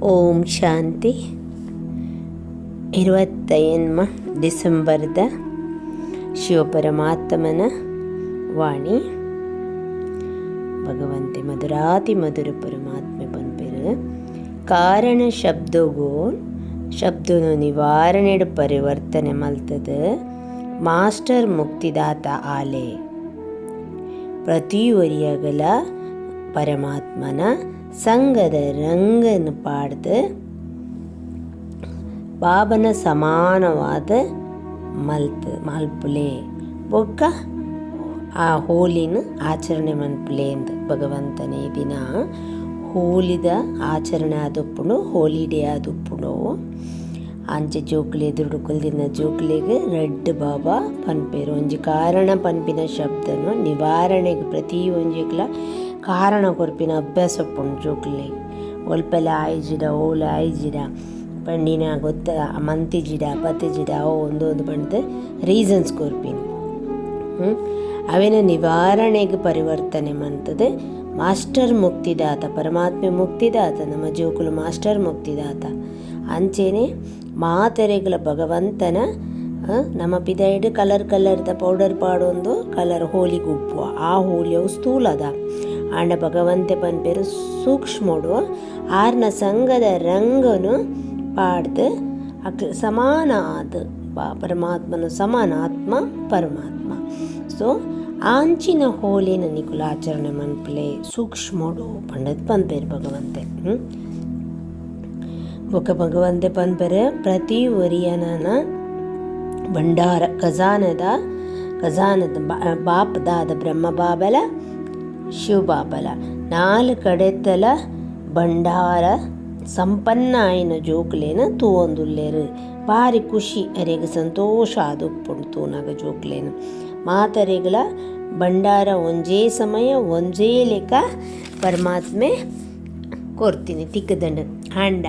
ಓಂ ಶಾಂತಿ. ಇರುವತ್ತೈನ್ಮ ಡಿಸೆಂಬರ್ದ ಶಿವಪರಮಾತ್ಮನ ವಾಣಿ. ಭಗವಂತೆ ಮಧುರಾತಿ ಮಧುರ ಪರಮಾತ್ಮೆ ಪಂಪಿರು ಕಾರಣ ಶಬ್ದಗೋ ಶಬ್ದನು ನಿವಾರಣೆ ಪರಿವರ್ತನೆ ಮಲ್ತದ ಮಾಸ್ಟರ್ ಮುಕ್ತಿದಾತ ಆಲೆ. ಪ್ರತಿ ಪರಮಾತ್ಮನ ಸಂಘದ ರಂಗನ್ನು ಪಾಡ್ದು ಬಾಬನ ಸಮಾನವಾದ ಮಲ್ತ್ ಮಲ್ಪುಲೆ. ಬೊಕ್ಕ ಆ ಹೋಲಿನ ಆಚರಣೆ ಮನ್ಪುಲೆ ಅಂತ ಭಗವಂತನೇ ದಿನ. ಹೋಲಿದ ಆಚರಣೆ ಆದಪ್ಪುಣು, ಹೋಲಿ ಡೇ ಆದಪ್ಪುಣು. ಅಂಚೆ ಜೋಕ್ಲೆ, ದುಡುಕುಲ್ದಿನ ಜೋಕುಲೆಗ್ ರೆಡ್ ಬಾಬಾ ಪನ್ಪೇರು. ಒಂಜಿ ಕಾರಣ ಪನ್ಪಿನ ಶಬ್ದನು ನಿವಾರಣೆಗೆ ಪ್ರತಿ ಒಂಜಿಗ್ಲ ಕಾರಣ ಕೊರ್ಪಿನ ಅಭ್ಯಾಸ ಉಪ್ಪುಂಡು ಜೋಕುಲೆಗ್ ಒಲ್ಪೆಲ ಆಯ್ಜಿಡ ಓಲ ಆಯ್ಜಿಡ ಪಂಡಿನ ಗೊತ್ತ ಮಂತಿಜಿಡ ಪತ್ತಿಜಿಡ ಅವು ಒಂದು ಒಂದು ಪಂಡ್ದು ರೀಸನ್ಸ್ ಕೊರ್ಪಿನ. ಅವೇನ ನಿವಾರಣೆಗೆ ಪರಿವರ್ತನೆ ಮಂತದೆ ಮಾಸ್ಟರ್ ಮುಕ್ತಿದಾತ, ಪರಮಾತ್ಮೆ ಮುಕ್ತಿದಾತ, ನಮ್ಮ ಜೋಕುಲು ಮಾಸ್ಟರ್ ಮುಕ್ತಿದಾತ. ಅಂಚೆನೆ ಮಾತೆರೆಗಳ ಭಗವಂತನ ನಮ್ಮ ಪಿದೈಡ್ ಕಲರ್ ಕಲರ್ದ ಪೌಡರ್ ಪಾಡೊಂದು ಕಲರ್ ಹೋಲಿಗೆ ಉಪ್ಪು ಆ ಹೋಲಿಯವು ಸ್ಥೂಲದ. ಆಂಡ ಭಗವಂತೆ ಪನ್ಪೇರು ಸೂಕ್ಷ್ಮೋಡು. ಆರ್ನ ಸಂಘದ ರಂಗನು ಪಾಡ್ದು, ಅಕ್ ಸಮಾನ ಆದ ಪರಮಾತ್ಮನ ಸಮಾನ ಆತ್ಮ, ಪರಮಾತ್ಮ. ಸೊ, ಆಂಚಿನ ಹೋಲಿನ ನಿಕುಲ ಆಚರಣೆ ಮನ್ಪಲೆ ಸೂಕ್ಷ್ಮಡು ಪಂಡದ್ ಪನ್ಪೇರು ಭಗವಂತೆ. ಬೊಕ ಭಗವಂತೆ ಪನ್ಪೇರು ಪ್ರತಿ ಒರಿಯನನ ಭಂಡಾರ, ಖಜಾನದ ಖಜಾನದ ಬಾಪ್ದಾದ ಬ್ರಹ್ಮ ಬಾಬಲ ಶಿವ ಬಾಬಲ ನಾಲ್ ಕಡೆತಲ ಭಂಡಾರ ಸಂಪನ್ನ ಆಯ್ನ ಜೋಕ್ಲೇನ ತೂವೊಂದುಲ್ಲೆರು. ಭಾರಿ ಖುಷಿ, ಅರೆಗ್ ಸಂತೋಷ ಆದುಪ್ಪುಂಡು ತೂನಾಗ ಜೋಕ್ಲೇನು. ಮಾತರೆಗಳ ಭಂಡಾರ ಒಂಜೇ ಸಮಯ, ಒಂಜೇ ಲೆಕ್ಕ ಪರಮಾತ್ಮೆ ಕೊಡ್ತೀನಿ ತಿಕ್ಕದಂಡ ಹಂಡ,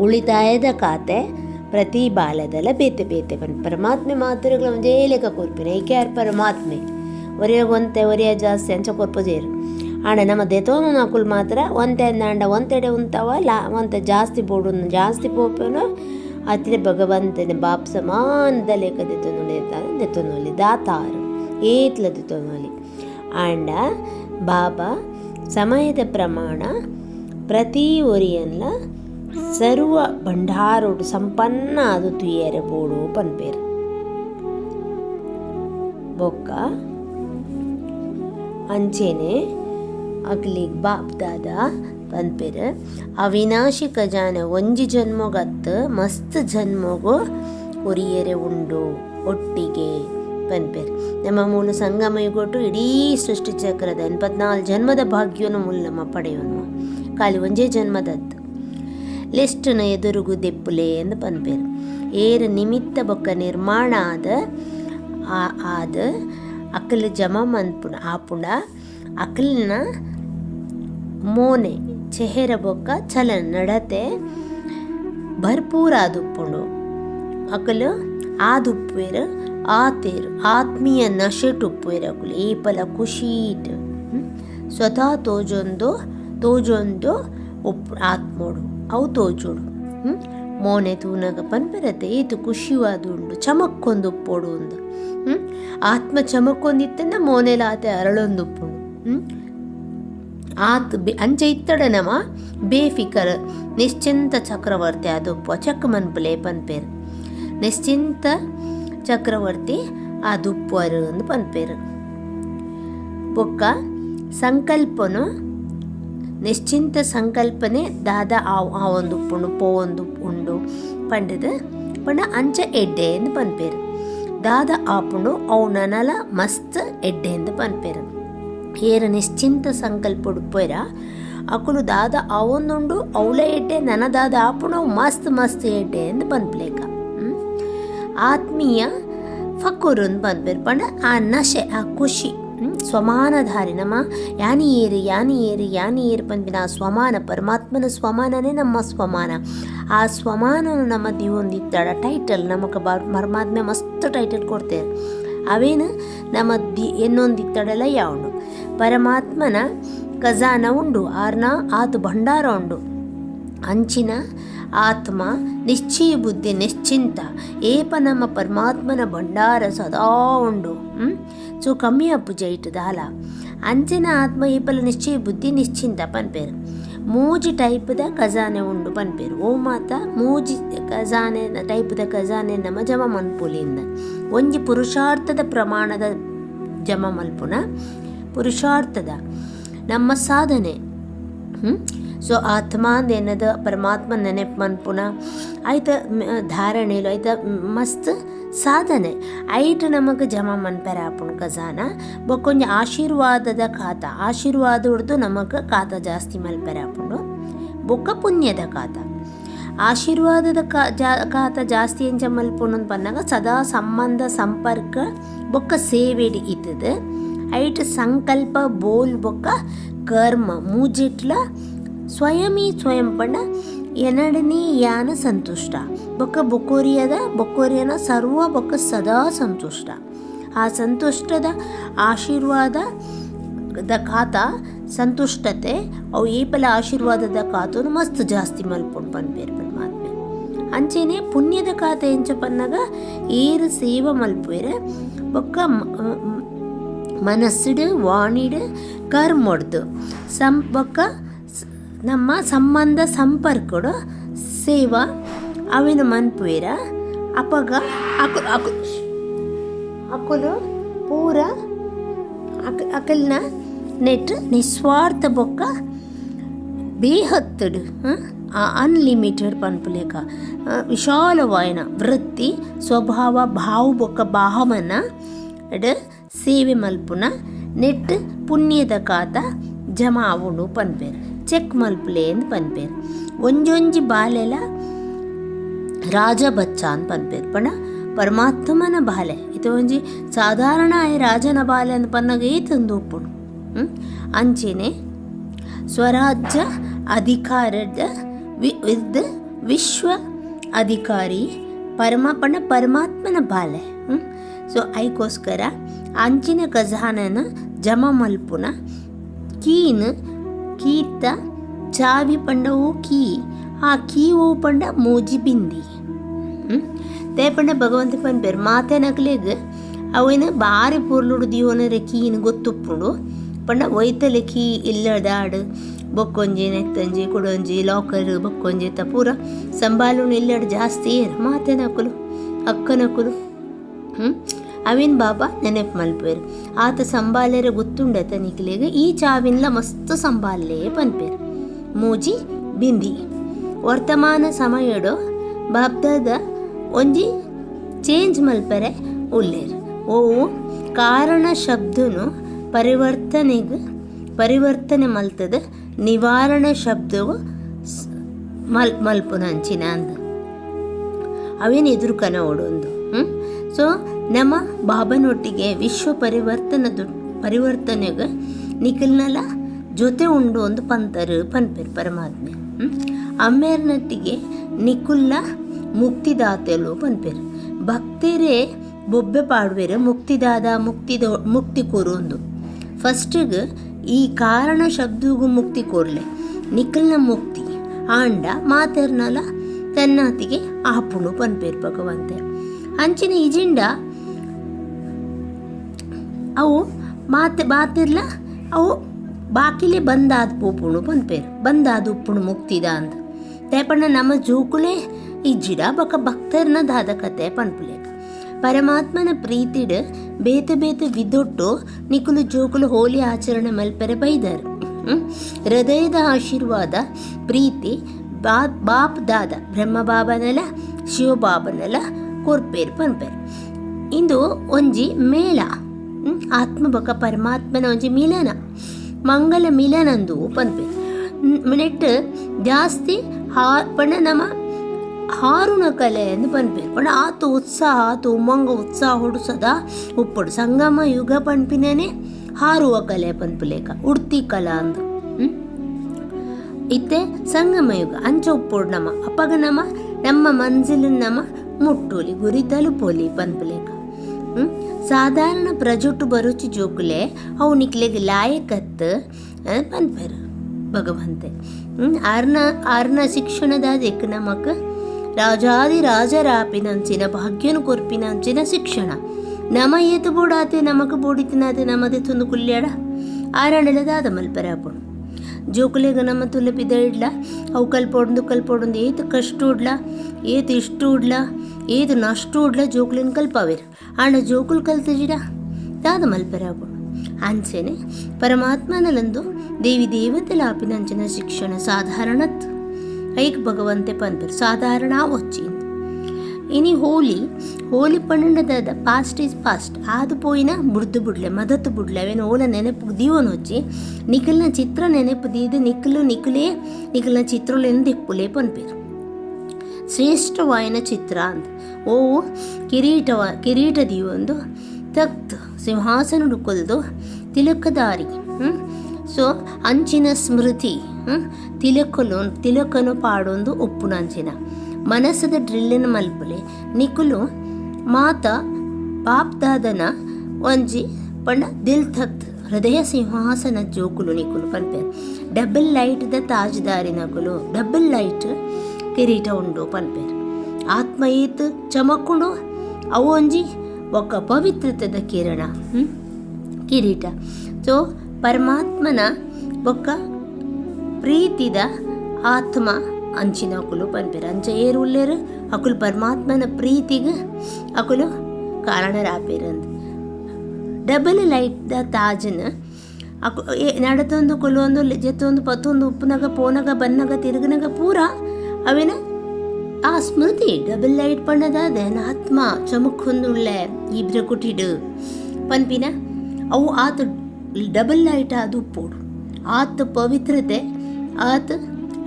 ಉಳಿತಾಯದ ಖಾತೆ, ಪ್ರತಿ ಬಾಲದಲ್ಲ ಬೇತೆ ಬೇತೆ ಪರಮಾತ್ಮೆ ಮಾತರೆಗಳ ಒಂದೇ ಲೆಕ್ಕ ಕೊರ್ಪಿನ. ಏಕೆ ಯಾರು ಪರಮಾತ್ಮೆ? ಒರೆಯಾಗ ಒಂತೆ ಒರೆಯ ಜಾಸ್ತಿ ಅಂಚ ಕೊರ್ಪಜೇರು ಆಂಡ ನಮ್ಮ ದೆತೋನು ನಾಕುಲ್ ಮಾತ್ರ ಒಂತೆ ಆಂಡ ಒಂತೆಡೆ ಉಂತವ ಲಾ ಒಂತೆ ಜಾಸ್ತಿ ಬೋಡು ಜಾಸ್ತಿ ಪೋಪೇನು ಅತ್ತಿರ ಭಗವಂತನ ಬಾಪ್ ಸಮಾನದ ಲೆಕ್ಕ ದೆತೊನು ದೆತೊನೊಲಿ ದಾತಾರು, ಏತ್ಲ ದೆತೊನೊಲಿ ಆಂಡ, ಬಾಬಾ, ಸಮಯದ ಪ್ರಮಾಣ, ಪ್ರತಿ ಒರಿಯನ್ಲ ಸರ್ವ ಭಂಡಾರೋಡು ಸಂಪನ್ನ ಅದು ತುಯ್ಯರೆ ಬೋಡು ಪನ್ಪೇರು. ಬೊಕ್ಕ ಅಂಚೆನೆ ಅಕ್ಲಿಗ್ ಬಾಪ್ ದಾದ ಪನ್ಪೆರ್ ಅವಿನಾಶಿ ಖಜಾನೆ ಒಂಜಿ ಜನ್ಮಗತ್ತ ಮಸ್ತ್ ಜನ್ಮಗು ಒರಿಯರೆ ಉಂಡು ಒಟ್ಟಿಗೆ ಪನ್ಪೆರ್ ನಮ್ಮ ಮೂಲ ಸಂಗಮ ಯುಗೊಟ್ಟು ಇಡೀ ಸೃಷ್ಟಿ ಚಕ್ರದ ಎನ್ಪತ್ನಾಲ್ಕು ಜನ್ಮದ ಭಾಗ್ಯವನ್ನು ಮೂಲ ನಮ್ಮ ಪಡೆಯೋನು ಖಾಲಿ ಒಂಜೇ ಲಿಸ್ಟ್ ಲಿಸ್ಟ್ನ ಎದುರುಗು ದೆಪ್ಪುಲೆ ಎಂದು ಪನ್ಪೆರ್ ಏರ ನಿಮಿತ್ತ ಬೊಕ್ಕ ನಿರ್ಮಾಣ ಆದ ಆದ ಅಕಲ್ ಜಮ ಮನ್ಪುಣ ಆಪುಂಡ ಅಕಲ್ನ ಮೋನೆ, ಚೆಹೆರ ಬೊಕ್ಕ, ಚಲನ, ನಡತೆ ಭರ್ಪೂರ ಆದುಪ್ಪುಂಡು ಅಕಲು ಆದುಪ್ಪುವೆರು, ಆತೇರು, ಆತ್ಮೀಯ ನಶೆಟುಪ್ಪುವೆರು ಅಕುಲು ಏಪಲ ಖುಷೀಟ್, ಹ್ಮ್? ಸ್ವತಃ ತೋಜೊಂದು ತೋಜೊಂದು ಉಪ್ ಆತ್ಮೋಡು, ಅವು ತೋಜುಡು, ಹ್ಮ್? ಮೋನೆ ತೂನಗ ಪನ್ಪೆರತೆ ಏತು ಖುಷಿವಾದುಂಡು ಚಮಕ್ಕೊಂದು ಉಪ್ಪೋಡು ಒಂದು ಹ್ಮ್? ಆತ್ಮ ಚಮಕ್ಕೊಂದಿತ್ತಂದ ಮೋನೆಲ ಆತೆ ಅರಳೊಂದು ಉಪ್ಪುಂಡು ಹ್ಮ್? ಆತ್ ಬೆ ಅಂಚ ಇತ್ತಡೆ ನಮ ಬೇಫಿಕರ್, ನಿಶ್ಚಿಂತ ಚಕ್ರವರ್ತಿ ಅದು ಚಕ್ ಮನ್ಪುಲೆ ಪನ್ಪೇರು ನಿಶ್ಚಿಂತ ಚಕ್ರವರ್ತಿ ಆ ದುಪ್ಪರು ಅಂದು ಪನ್ಪೇರು ಬೊಕ್ಕ ಸಂಕಲ್ಪನು ನಿಶ್ಚಿಂತ ಸಂಕಲ್ಪನೆ ದಾದ ಆ ಆ ಒಂದು ಉಪ್ಪುಂಡು ಪೋ ಒಂದು ಉಂಡು ಪಂಡದ ಪಂಡ ಅಂಚ ಎಡ್ಡೆ ಎಂದು ಪನ್ಪೇರು. ದಾದ ಆಪುಂಡು ಅವು ನನಲ ಮಸ್ತ್ ಎಡ್ಡೆ ಎಂದು ಪನ್ಪೇರು. ಏರ ನಿಶ್ಚಿಂತ ಸಂಕಲ್ಪ ಉಡುಪೇರ ಅಕುಲು ದಾದ ಅವೊಂದುಂಡು ಅವಳ ಎಡ್ಡೆ ನನ್ನ ದಾದ ಅವು ಮಸ್ತ್ ಮಸ್ತ್ ಎಡ್ಡೆ ಎಂದು ಬಂದ್ಲೇಕ ಆತ್ಮೀಯ ಫಕ್ಕೂರು ಅಂತ ಬಂದ್ಬೇರು ಪಂಡ ಆ ನಶೆ, ಆ ಖುಷಿ? ಸ್ವಮಾನಧಾರಿ ನಮ್ಮ ಯಾನಿ ಏರು ಯಾನಿ ಏರು ಯಾನಿ ಏರು ಪಂಪಿನ ಆ ಸ್ವಮಾನ ಪರಮಾತ್ಮನ ಸ್ವಮಾನನೇ ನಮ್ಮ ಸ್ವಮಾನ ಆ ಸ್ವಮಾನ ನಮ್ಮ ದಿವೊಂದಿತ್ತಾಡ ಟೈಟಲ್ ನಮಗೆ ಪರಮಾತ್ಮೆ ಮಸ್ತ್ ಟೈಟಲ್ ಕೊಡ್ತೇವೆ ಅವೇನು? ನಮ್ಮ ದಿ ಎನ್ನೊಂದಿತ್ತಡಲ ಯಾವನು? ಪರಮಾತ್ಮನ ಖಜಾನ ಉಂಡು, ಆರ್ನ ಆತು ಭಂಡಾರ ಉಂಡು. ಅಂಚಿನ ಆತ್ಮ ನಿಶ್ಚಯ ಬುದ್ಧಿ ನಿಶ್ಚಿಂತ. ಏಪ ನಮ್ಮ ಪರಮಾತ್ಮನ ಭಂಡಾರ ಸದಾ ಉಂಡು. ಸೊ ಕಮ್ಮಿ ಅಪ್ಪು ಜೈಟ್ ದಾಲ ಅಂಚಿನ ಆತ್ಮ ಏಪಲ ನಿಶ್ಚಯ ಬುದ್ಧಿ ನಿಶ್ಚಿಂತ ಪನ್ಪೇರು. ಮೂಜಿ ಟೈಪ್ದ ಖಜಾನೆ ಉಂಡು ಪನ್ಪೇರು. ಓ ಮಾತ ಮೂಜಿ ಖಜಾನೆ ದ ಖಜಾನೆ ನಮ ಜಮ ಮನ್ಪುಲಿಂದ ಒಂಜಿ ಪುರುಷಾರ್ಥದ ಪ್ರಮಾಣದ ಜಮ ಮಲ್ಪುನ ಪುರುಷಾರ್ಥದ. ನಮ್ಮ ಸಾಧನೆ ಸೊ ಆತ್ಮ ಏನದ ಪರಮಾತ್ಮ ನೆನಪು ಮನ್ಪುನ. ಐತ ಧಾರಣೆಲು ಐತ ಮಸ್ತ್ ಸಾಧನೆ. ಐಟ್ ನಮಗೆ ಜಮ ಮನ್ಪರ ಆಪುಣ ಖಜಾನ. ಬೊಕ್ಕೊಂಜ ಆಶೀರ್ವಾದದ ಖಾತ. ಆಶೀರ್ವಾದ ಉಡ್ದು ನಮಗೆ ಖಾತ ಜಾಸ್ತಿ ಮಲ್ಪರ ಆಪುಂಡು ಬೊಕ್ಕ ಪುಣ್ಯದ ಖಾತ. ಆಶೀರ್ವಾದದ ಖಾತ ಜಾಸ್ತಿ ಎಂಚ ಮಲ್ಪುಣ ಬಂದಾಗ ಸದಾ ಸಂಬಂಧ, ಸಂಪರ್ಕ ಬೊಕ್ಕ ಸೇವೆಡ್ ಇದ್ದದು. ಐಟ್ ಸಂಕಲ್ಪ, ಬೋಲ್ ಬೊಕ್ಕ ಕರ್ಮ. ಮೂಜಿಟ್ಲ ಸ್ವಯಮೀ ಸ್ವಯಂ ಪಂಡ ಎನಡನಿ ಯಾನ ಸಂತುಷ್ಟ. ಬೊಕ್ಕ ಬೊಕ್ಕೋರಿಯದ ಬೊಕ್ಕೋರಿಯನ ಸರ್ವ ಬೊಕ್ಕ ಸದಾ ಸಂತುಷ್ಟ. ಆ ಸಂತುಷ್ಟದ ಆಶೀರ್ವಾದ ದ ಖಾತ, ಸಂತುಷ್ಟತೆ, ಅವು ಏಪಲ ಆಶೀರ್ವಾದದ ಖಾತನು ಮಸ್ತ್ ಜಾಸ್ತಿ ಮಲ್ಪೊಂಡು ಪನ್ಪೇರು ಪರಮಾತ್ಮೆ ಅಂಚೆನೆ ಪುಣ್ಯದ ಖಾತೆ ಎಂಚ ಪನ್ನಾಗ ಏರು ಸೇವ ಮಲ್ಪೇರೆ ಬೊಕ್ಕ ಮನಸ್ಸಿಡು, ವಾಣಿಡು, ಕರ್ಮೊಡ್ದು. ಸಂ, ಬೊಕ್ಕ ನಮ್ಮ ಸಂಬಂಧ ಸಂಪರ್ಕಡು ಸೇವಾ, ಅವಿನ ಮನ್ಪುವೆರ ಅಪಗ ಅಕು ಅಕು, ಅಕುಲು, ಪೂರ, ಅಕ, ಅಕಲ್ನ ನೆಟ್, ನಿಸ್ವಾರ್ಥ ಬೊಕ್ಕ ಬೇಹತ್ತಡು ಅನ್ಲಿಮಿಟೆಡ್ ಪನ್ಪುಲೇಕ ವಿಶಾಲವಾಯನ ವೃತ್ತಿ, ಸ್ವಭಾವ, ಭಾವ ಬೊಕ್ಕ ಭಾವನ ಡ್ ಸೇವೆ ಮಲ್ಪುನ ನೆಟ್ ಪುಣ್ಯದ ಕಾತ ಜಮಾ ಆವುಂಡು ಪನ್ಪೇರು. ಚೆಕ್ ಎಂದು ಪನ್ಪೇರು. ಒಂಜೊಂಜಿ ಬಾಲೆಲ ರಾಜ ಬಚ್ಚ ಅಂತ ಪನ್ಪೇರು. ಪಂಡ ಪರಮಾತ್ಮನ ಬಾಲೆ. ಇತ ಒಂಜಿ ಸಾಧಾರಣ ಆಯ್ ರಾಜನ ಬಾಲೆ ಅಂತ ಪನ್ನಾಗ ತಂದು ಉಪ್ಪುಂಡು ಅಂಚೆನೆ ಸ್ವರಾಜ್ಯ ಅಧಿಕಾರದ ವಿದ್ ವಿಶ್ವ ಅಧಿಕಾರಿ ಪರಮ ಪಂಡ ಪರಮಾತ್ಮನ ಬಾಲೆ. ಸೊ, ಐಕೋಸ್ಕರ ಅಂಚಿನ ಖಜಾನನ ಜಮ ಮಲ್ಪುನ ಕೀನ್ ಕೀತ ಚಾವಿ ಪಂಡವು ಕೀ, ಆ ಕೀ ಓ ಪಂಡ ಮೂಜಿ ಬಿಂದಿ. ದೇ ಪಂಡ ಭಗವಂತ ಪನ್ಪೇರು ಮಾತೆ ನಕ್ಲೆಗ್ ಅವನ ಬಾರಿ ಪೊರ್ಲುಡು ದಿಯೋನರೆ ಕೀನ್ ಗೊತ್ತುಪ್ಪುಂಡು. ಪಂಡ ಒಯ್ತಲೆ ಕೀ ಇಲ್ಲದಾಡು, ಬೊಕ್ಕೊಂಜಿ ನೆತ್ತಂಜಿ, ಕುಡೊಂಜಿ, ಲಾಕರ್, ಬೊಕ್ಕೊಂಜಿ ತ ಪೂರ ಸಂಬಾಲುಣು ಇಲ್ಲಡ್ ಜಾಸ್ತಿ ಏರು ಮಾತೆ ಅಕ್ಕನಕುಲು ಅಕ್ಕ ನಕುಲು. ಹ್ಞೂ ಅವಿನ್ ಬಾಬಾ ನೆನಪು ಮಲ್ಪೇರು. ಆತ ಸಂಬಾಲೆರ ಗೊತ್ತುಂಡೆ ತನಿಕ್ಲೆಗ್ ಈ ಚಾವಿನ್ಲ ಮಸ್ತ್ ಸಂಬಾಲೆ ಪನ್ಪೇರು. ಮೂಜಿ ಬಿಂದಿ. ವರ್ತಮಾನ ಸಮಯಡು ಬಾಬ್ದಾದ ಒಂಜಿ ಚೇಂಜ್ ಮಲ್ಪರೆ ಉಲ್ಲೇರ್. ಓ ಕಾರಣ ಶಬ್ದನು ಪರಿವರ್ತನೆಗೆ ಪರಿವರ್ತನೆ ಮಲ್ತದ ನಿವಾರಣೆ ಶಬ್ದವು ಮಲ್ ಮಲ್ಪುನಂಚಿನ ಅಂದ. ಅವೇನು ಎದುರು ಕನ ಓಡೊಂದು ಹ್ಞೂ ಸೊ ನಮ್ಮ ಬಾಬನೊಟ್ಟಿಗೆ ವಿಶ್ವ ಪರಿವರ್ತನ ಪರಿವರ್ತನೆಗೆ ನಿಖಿಲ್ನಲ ಜೊತೆ ಉಂಡು ಒಂದು ಪಂತರು ಪನ್ಪೆರು ಪರಮಾತ್ಮೆ. ಅಮ್ಮೇರ್ನಟ್ಟಿಗೆ ನಿಖುಲ್ನ ಮುಕ್ತಿದಾತೆಲು ಪನ್ಪೆರ್ ಭಕ್ತರೇ ಬೊಬ್ಬೆ ಪಾಡುವೆರು, ಮುಕ್ತಿದಾದ ಮುಕ್ತಿದ ಮುಕ್ತಿ ಕೊರೊಂದು ಫಸ್ಟಿಗೆ ಈ ಕಾರಣ ಶಬ್ದಗೂ ಮುಕ್ತಿ ಕೊರ್ಲೆ. ನಿಖಿಲ್ನ ಮುಕ್ತಿ, ಆಂಡ ಮಾತೆರ್ನಲ ತನ್ನಾತಿಗೆ ಆಪುಣು ಪನ್ಪೇರು ಭಗವಂತೆ. ಅಂಚಿನ ಇಜಿಂಡ ಅವು ಮಾತೆ ಬಾತಿರ್ಲ ಅವು ಬಾಕಿಲೆ ಬಂದಾದ ಪೂಪುಣು ಪನ್ಪೇರು. ಬಂದಾದ ಉಪ್ಪುಣು ಮುಕ್ತಿದ ಅಂತ ತೇಪಣ್ಣ ನಮ್ಮ ಜೂಕುಲೆ ಈ ಜಿಡ ಬಕ ಭಕ್ತರ್ನ ದಾದ ಕತೆ ಪನ್ಪುಲೇಕ. ಪರಮಾತ್ಮನ ಪ್ರೀತಿಡ್ ಬೇತೆ ಬೇತೆ ವಿದೊಟ್ಟು ನಿಕುಲು ಜೋಕುಲು ಹೋಲಿ ಆಚರಣೆ ಮಲ್ಪೆರೆ ಬೈದರು. ಹೃದಯದ ಆಶೀರ್ವಾದ, ಪ್ರೀತಿ, ಬಾಪ್ ದಾದ, ಬ್ರಹ್ಮ ಬಾಬನಲ ಶಿವಬಾಬನಲ ಕೊರ್ಪೇರು ಪನ್ಪೇರ್. ಇಂದು ಒಂಜಿ ಮೇಳ. ಆತ್ಮ ಬೊಕ ಪರಮಾತ್ಮನ ಒಂಜಿ ಮಿಲನ, ಮಂಗಲ ಮಿಲನಂದು ಪನ್ಪೇರು ನೆಟ್ ಜಾಸ್ತಿ ಹಾ ಪಂಡ ನಮ್ಮ ಹಾರುಣ ಕಲೆ ಎಂದು ಪನ್ಪೇರು ಪಣ ಆತು ಉತ್ಸಾಹ, ಆತು ಉಮ್ಮಂಗ ಉತ್ಸಾಹ ಹೊಡಸದ ಸದಾ ಉಪ್ಪಡು. ಸಂಗಮ ಯುಗ ಪನ್ಪಿನೇ ಹಾರುವ ಕಲೆ ಪನ್ಪುಲೇಕ ಉಡ್ತಿ ಕಲಾ ಅಂದು. ಇತ್ತೆ ಸಂಗಮ ಯುಗ. ಅಂಚ ಉಪ್ಪೋಡು ನಮ. ಅಪಗ ನಮ್ಮ ನಮ್ಮ ಮಂಜಿಲಿನ ನಮ್ಮ ಮುಟ್ಟೋಲಿ ಗುರಿ ತಲುಪೋಲಿ ಪನ್ಪುಲೇಕ ಸಾಧಾರಣ ಪ್ರಜೊಟ್ಟು ಬರುಚಿ ಜೋಕುಲೆ, ಅವು ನಿಕ್ಲೆಗ್ ಲಾಯಕತ್ ಪನ್ಪೆರ್ ಭಗವಂತೆ? ಅರ್ನ ಆರ್ನ ಶಿಕ್ಷಣದ ದಿಕ್ಕು ನಮಕ್ ರಾಜಾದಿ ರಾಜರಾಪಿನಂಚಿನ, ಭಾಗ್ಯನು ಕೊರ್ಪಿನಂಚಿನ ಶಿಕ್ಷಣ. ನಮ ಏತು ಬೋಡಾತೆ, ನಮಕ್ ಬೋಡಿತಿನಾತೆ, ನಮದೆ ತುಂದು ಕುಲ್ಯಾಡ? ಆರಣೆಲ ದಾದ ಮಲ್ಪರಾಪುಣು. ಜೋಕುಲೆಗ ನಮ್ಮ ತುಲಪಿದ ಇಡ್ಲ. ಅವು ಕಲ್ಪೋಡ್ದು ಕಲ್ಪೊಡೊಂದು ಏತು ಕಷ್ಟ ಉಡ್ಲ ಏತು ಇಷ್ಟು ಉಡ್ಲ ಏತು ನಷ್ಟು ಉಡ್ಲ ಜೋಕುಲಿನ ಕಲ್ಪಾವೇರು. ಆಂಡ ಜೋಕುಲು ಕಲ್ತಜಿಡ ದಾದ ಮಲ್ಪರಾಗು ಅಂಚೆನೆ, ಪರಮಾತ್ಮನ ಲಂದು ದೇವಿ ದೇವತೆ ಲಾಪಿನ ಅಂಚನ ಶಿಕ್ಷಣ ಸಾಧಾರಣತ್. ಐಕ್ ಭಗವಂತೆ ಪಂಪರು ಸಾಧಾರಣ ವಚ್ಚಿನ ಇನಿ ಹೋಲಿ ಹೋಳಿ ಪಣ್ಣದ ಪಾಸ್ಟ್ ಈಸ್ ಪಾಸ್ಟ್ ಆದು ಪೋಯಿನ ಮುರಿದು ಬಿಡ್ಲೆ, ಮದತ್ತು ಬಿಡ್ಲೆ. ಅವೇನು ಓಲ ನೆನಪು ದೀವನ ಹೊಚ್ಚಿ ಚಿತ್ರ ನೆನಪು ದೀದು ನಿಖಲು ನಿಖಲೇ, ನಿಖಲ್ನ ಚಿತ್ರಗಳೇನು ದಿಪ್ಪುಲೇ ಪನ್ಪೇರು. ಶ್ರೇಷ್ಠವಾಯಿನ ಚಿತ್ರ ಅಂತ ಓ ಕಿರೀಟವ, ಕಿರೀಟ ದೀವೊಂದು ತಕ್ತ ಸಿಂಹಾಸನ ಹುಡುಕೊಲ್ದು ತಿಲಕದಾರಿ. ಸೊ, ಅಂಚಿನ ಸ್ಮೃತಿ ಹ್ಞೂ ತಿಲಕನು ತಿಲಕನು ಪಾಡೊಂದು ಉಪ್ಪುನ ಮನಸ್ಸದ ಡ್ರಿಲ್ಲಿನ ಮಲ್ಪುಲೆ. ನಿಕುಲು ಮಾತ ಬಾಪ್ದಾದನ ಒಂಜಿ ಪಂಡ ದಿಲ್ ತತ್ ಹೃದಯ ಸಿಂಹಾಸನ ಜೋಕುಲು ನಿಕುಲು ಪನ್ಪೆ. ಡಬಲ್ ಲೈಟ್ ದ ತಾಜ್ದಾರಿ ನಕುಲು ಡಬಲ್ ಲೈಟ್ ಕಿರೀಟ ಉಂಡು ಪನ್ಪೆರ್ ಆತ್ಮ ಈತ್ ಚಮಕುಂಡು ಅವು ಒಂಜಿ ಒಕ್ಕ ಪವಿತ್ರತೆದ ಕಿರಣ ಕಿರೀಟ. ಸೊ ಪರಮಾತ್ಮನ ಒಕ್ಕ ಪ್ರೀತಿದ ಆತ್ಮ ಅಂಚಿನ ಅಕುಲು ಪನ್ಪೆರ್. ಅಂಚ ಏರು ಉಲ್ಲೇರು, ಅಕುಲು ಪರಮಾತ್ಮನ ಪ್ರೀತಿಗೆ ಅಕುಲು ಕಾರಣರಾಪೇರಂದು ಡಬಲ್ ಲೈಟ್ ದ ತಾಜನ ಅಕು ನಡತೊಂದು ಕೊಲ್ಲೊಂದು ಜತ್ತೊಂದು, ಪತ್ತೊಂದು, ಉಪ್ಪುನಗ, ಪೋನಾಗ, ಬನ್ನಾಗ, ತಿರುಗನಗ ಪೂರ ಅವಿನ ಆ ಸ್ಮೃತಿ ಡಬಲ್ ಲೈಟ್ ಪಣ್ಣದ ಅದೇನ ಆತ್ಮ ಚಮಕ್ಕೊಂದುಳ್ಳೆ ಇಬ್ರ ಕುಟಿಡು. ಪನ್ಪಿನ ಅವು ಆತ ಡಬಲ್ ಲೈಟ್ ಆದು ಉಪ್ಪೋಡು. ಆತ ಪವಿತ್ರತೆ, ಆತ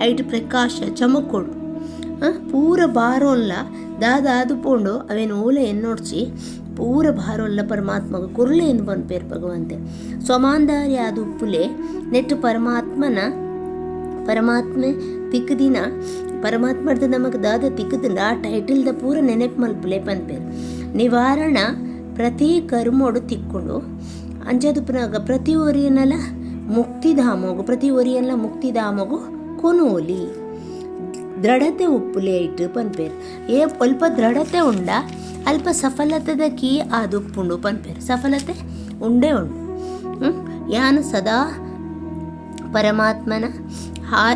ಐಟ್ ಪ್ರಕಾಶ ಚಮಕೊಡು. ಆ, ಪೂರ ಬಾರೋಲ್ಲ ದಾದ ಆದುಪೋಂಡು ಅವೇನು ಓಲೆ ಎನ್ನೋಡ್ಸಿ ಪೂರ ಭಾರೋಲ್ಲ ಪರಮಾತ್ಮಗ. ಕುರುಳೆ ಏನು ಪೇರ್ ಭಗವಂತೆ. ಸ್ವಮಾಂದಾರಿ ಅದು ಉಪ್ಪುಲೆ ನೆಟ್ಟು ಪರಮಾತ್ಮನ ಪರಮಾತ್ಮೆ ತಿಕ್ಕದಿನ ಪರಮಾತ್ಮದ ನಮಗೆ ದಾದ ತಿಕ್ಕದಿಂದ ಆ ಟೈಟಲ್ದ ಪೂರ ನೆನಪು ಮಲ್ಪಲೆ ಪನ್ಪೇರು ನಿವಾರಣ ಪ್ರತಿ ಕರ್ಮೋಡು ತಿಕ್ಕೊಂಡು ಅಂಜದು ಪ್ರತಿ ಒರಿಯನಲ್ಲ ಮುಕ್ತಿಧಾಮಗು ಪ್ರತಿ ಒರಿಯಲ್ಲ ಮುಕ್ತಿಧಾಮಗು ಕೊನೋಲಿ. ದೃಢತೆ ಉಪ್ಪುಲೆ ಇಟ್ಟು ಪನ್ಪೇರು. ಏ, ಅಲ್ಪ ದೃಢತೆ ಉಂಡ, ಅಲ್ಪ ಸಫಲತೆದ ಕೀ ಅದು ಉಪ್ಪುಂಡು ಪನ್ಪೇರು. ಸಫಲತೆ ಉಂಡೇ ಉಂಡು? ಯಾನು ಸದಾ ಪರಮಾತ್ಮನ ಹಾ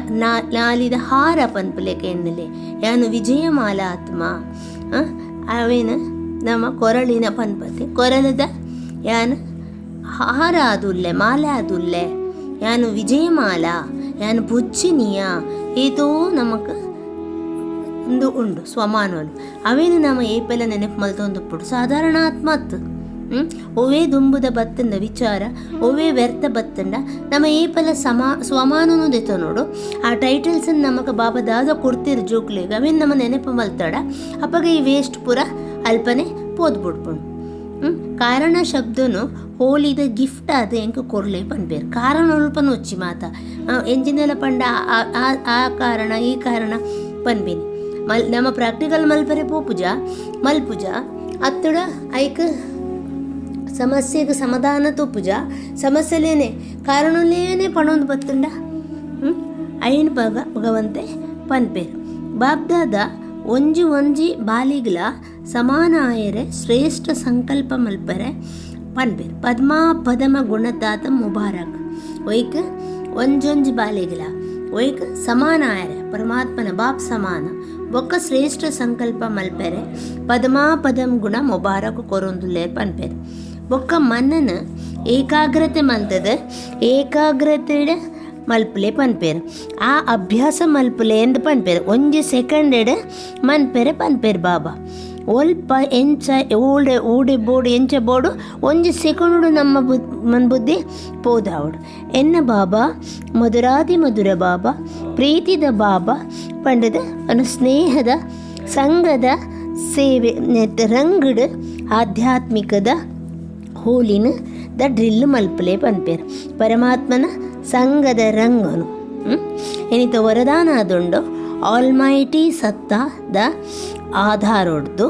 ನಾಲಿದ ಹಾರ ಪನ್ಪುಲೆಕೆ ಎನ್ನಲೆ ಯಾನು ವಿಜಯಮಾಲ ಆತ್ಮ. ಅವಿನ ನಮ್ಮ ಕೊರಳಿನ ಪನ್ಪತೆ. ಕೊರಳದ ಯಾನು ಹಾರ ಅದುಲ್ಲೆ ಮಾಲೆ ಅದುಲ್ಲೆ ಯಾನು ವಿಜಯಮಾಲ. ಯಾನು ಬುಜ್ಜಿನಿಯ ಏತೋ ನಮಕ್ ಒಂದು ಉಂಡು ಸ್ವಮಾನವಲು ಅವೇನು ನಮ್ಮ ಏಪೆಲ್ಲ ನೆನಪು ಮಲ್ತೊಂದುಪ್ಪುಡು ಸಾಧಾರಣ ಆತ್ಮ ಅತ್ತು ಹ್ಮ್? ಒವೇ ದುಂಬುದ ಬತ್ತಂಡ ವಿಚಾರ ಒವೇ ವ್ಯರ್ಥ ಬತ್ತಂಡ ನಮ್ಮ ಏಪಲ ಸಮಾ ಸ್ವಮಾನನು ದೆತ ನೋಡು ಆ ಟೈಟಲ್ಸ್ ನಮಗ ಬಾಬಾ ದಾದ ಕೊಡ್ತಿರು ಜೋಕ್ಲಿಗೆ ಅವೇನು ನಮ್ಮ ನೆನಪು ಮಲ್ತಾಡ ಅಪ್ಪಗ ಈ ವೇಸ್ಟ್ ಪೂರ ಅಲ್ಪನೆ ಪೋದ್ಬಿಡ್ಪುಂಡು? ಕಾರಣ ಶಬ್ದನು ಹೋಲಿದ ಗಿಫ್ಟ್ ಆದ എനിക്ക് ಕೊರಲೆ ಪನ್ಪೇರು ಕಾರಣ ಉಲ್ಪನ ಉಚ್ಚಿ ಮಾತ. ಎಂಜಿನೆಲ್ಲ ಪಂಡ ಆ ಕಾರಣ, ಈ ಕಾರಣ ಪನ್ಬೇನಿ. ಮಲ್, ನಮ್ಮ ಪ್ರಾಕ್ಟಿಕಲ್ ಮಲ್ಪರೆ ಪೂಪುಜ ಮಲ್ಪುಜ ಅತ್ತುಡ ಐಕ ಸಮಸ್ಯೆಗೆ ಸಮಾಧಾನ ತೂಪುಜ ಸಮಸ್ಯೆಲೇನೆ, ಕಾರಣಲೇನೆ ಪಣೊಂದು ಬತ್ತುಂಡ? ಐನ್ ಭಾಗ ಭಗವಂತೆ ಪನ್ಪೇರು ಬಾಬ್ದಾದ ಒಂಜಿ ಒಂಜಿ ಬಾಲಿಗ್ಲ ಸಮಾನ ಆಯರೆ ಶ್ರೇಷ್ಠ ಸಂಕಲ್ಪ ಮಲ್ಪರೆ ಪನ್ಪೇರು ಪದ್ಮಾ ಪದಮ ಗುಣದಾತ ಮುಬಾರಕ್ ಒಯ್ಕ್ ಒಂಜೊಂಜಿ ಬಾಲಿಗ್ಲ ಒಯ್ಕ್ ಸಮಾನ ಆಯರೆ ಪರಮಾತ್ಮನ ಬಾಪ್ ಸಮಾನ ಒಕ್ಕ ಶ್ರೇಷ್ಠ ಸಂಕಲ್ಪ ಮಲ್ಪೆರೆ ಪದಮಾ ಪದಂ ಗುಣ ಮುಬಾರಕ್ ಕೊರೊಂದುಲ್ಲೇರ್ ಪನ್ಪೇರು ಒಕ್ಕ ಮನ್ನನ ಏಕಾಗ್ರತೆ ಮಲ್ತದ ಏಕಾಗ್ರತೆಡ್ ಮಲ್ಪಲೆ ಪನ್ಪೇರು. ಆ ಅಭ್ಯಾಸ ಮಲ್ಪಲೆ ಎಂದು ಪನ್ಪೇರು. ಒಂಜಿ ಸೆಕೆಂಡ್ ಎಡೆ ಮನ್ಪೇರೆ ಪನ್ಪೇರು ಬಾಬಾ. ಒಲ್ಪ ಎಂಚ ಓಡೆ ಓಡೆ ಬೋಡು, ಎಂಚ ಬೋಡು ಒಂಜಿ ಸೆಕೆಂಡು ನಮ್ಮ ಬುದ್ ಮನ್ ಬುದ್ಧಿ ಪೋದಾವಡು. ಎನ್ನ ಬಾಬಾ? ಮಧುರಾದಿ ಮಧುರ ಬಾಬಾ, ಪ್ರೀತಿದ ಬಾಬಾ ಪಂಡದ ಅನು ಸ್ನೇಹದ ಸಂಘದ ಸೇವೆ ರಂಗಡ್ ಆಧ್ಯಾತ್ಮಿಕದ ಹೋಲಿನ ದ ಡ್ರಿಲ್ ಮಲ್ಪಲೆ ಪನ್ಪೇರು. ಪರಮಾತ್ಮನ ಸಂಘದ ರಂಗನು. ಏನಿತ ವರದಾನ ಆದುಂಡು ಆಲ್ಮೈಟಿ ಸತ್ತ ದ ಆಧಾರೊಡ್ದು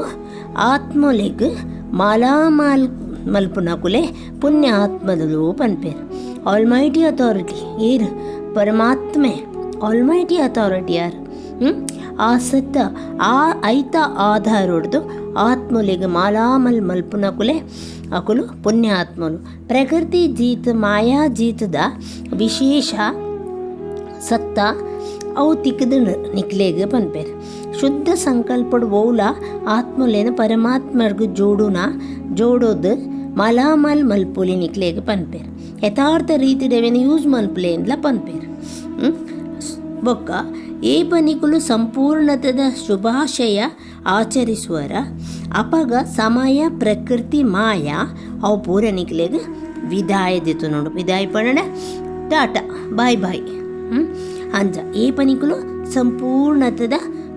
ಆತ್ಮಲಿಗ್ ಮಾಲಾಮಾಲ್ ಮಲ್ಪುನಕುಲೆ ಪುಣ್ಯ ಆತ್ಮದಲು ಪನ್ಪೇರು ಆಲ್ಮೈಟಿ ಅಥಾರಿಟಿ ಏರ್? ಪರಮಾತ್ಮೆ. ಆಲ್ಮೈಟಿ ಅಥಾರಿಟಿ ಯಾರು? ಆ ಸತ್ತ ಆ ಐತ ಆಧಾರ ಹೊಡೆದು ಆತ್ಮಲಿಗೆ ಮಾಲಾಮಲ್ ಮಲ್ಪುನಕುಲೆ ಅಕುಲು ಪುಣ್ಯಾತ್ಮನು ಪ್ರಕೃತಿ ಜೀತ, ಮಾಯಾ ಜೀತದ ವಿಶೇಷ ಸತ್ತ ಅವು ತಿಕ್ಕದ ನಿಕ್ಲೇಗ ಪನ್ಪೇರು ಶುದ್ಧ ಸಂಕಲ್ಪಡ್ ಓಲ ಆತ್ಮಲೇನ ಪರಮಾತ್ಮರ್ಗು ಜೋಡುನ, ಜೋಡೋದು ಮಲಾಮಲ್ ಮಲ್ಪುಲಿ ನಿಕ್ಲೇಗ ಪನ್ಪೇರ್ ಯಥಾರ್ಥ ರೀತಿಡೆವೆನ ಯೂಸ್ ಮಲ್ಪುಲೇನ್ಲ ಪನ್ಪೇರ್? ಬೊಕ್ಕ ಏ ಪನಿಕುಲು ಸಂಪೂರ್ಣತದ ಶುಭಾಶಯ ಆಚರಿಸುವರ ಅಪಗ ಸಮಯ ಪ್ರಕೃತಿ ಮಾಯ, ಅವು ಪೂರ ನಿಕ್ಲೇಗ ವಿದಾಯ ದಿತ್ತು ನೋಡು. ವಿದಾಯ ಟಾಟಾ, ಬಾಯ್ ಬಾಯ್. ಹ್ಮ್? ಅಂಜ ಏ ಪನಿಕುಲು ಸಂಪೂರ್ಣತದ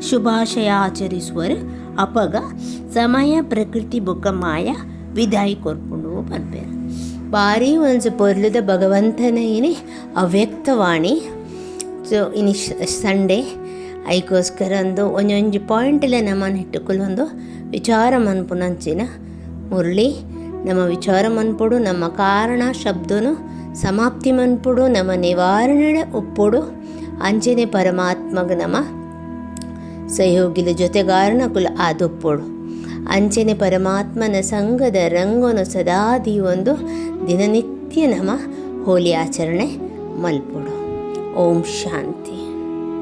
ಶುಭಾಶಯ ಆಚರಿಸುವರು. ಅಪಗ ಸಮಯ ಪ್ರಕೃತಿ ಬೊಕ್ಕ ಮಾಯ, ವಿದಾಯ ಕೊರ್ಪುಂಡು ಪನ್ಪೇರು. ಭಾರಿ ಒಂದು ಪೊರ್ಲದ ಭಗವಂತನ ಇನಿ ಅವ್ಯಕ್ತವಾಣಿ. ಸೊ, ಇನಿ ಸಂಡೇ. ಐಕೋಸ್ಕರ ಒಂದು ಒಂದೊಂದು ಪಾಯಿಂಟಲ್ಲೇ ನಮ್ಮನ್ನು ಇಟ್ಟುಕೊಳ್ಳೊಂದು ವಿಚಾರ ಮನ್ಪುನಂಚಿನ ಮುರಳಿ, ನಮ್ಮ ವಿಚಾರ ಮನ್ಪುಡು ನಮ್ಮ ಕಾರಣ ಶಬ್ದನು ಸಮಾಪ್ತಿ ಮನ್ಪುಡು ನಮ್ಮ ನಿವಾರಣೆ ಒಪ್ಪುಡು ಅಂಚನೆ ಪರಮಾತ್ಮಗ ನಮ್ಮ ಸಹಯೋಗಿಲ ಜೊತೆಗಾರನಕುಲ ಆದೊಪ್ಪುಡು ಅಂಚನೆ ಪರಮಾತ್ಮನ ಸಂಘದ ರಂಗನು ಸದಾದಿ ಒಂದು ದಿನನಿತ್ಯ ನಮ ಹೋಲಿ ಆಚರಣೆ ಮಲ್ಪುಡು. ಓಂ ಶಾಂತಿ.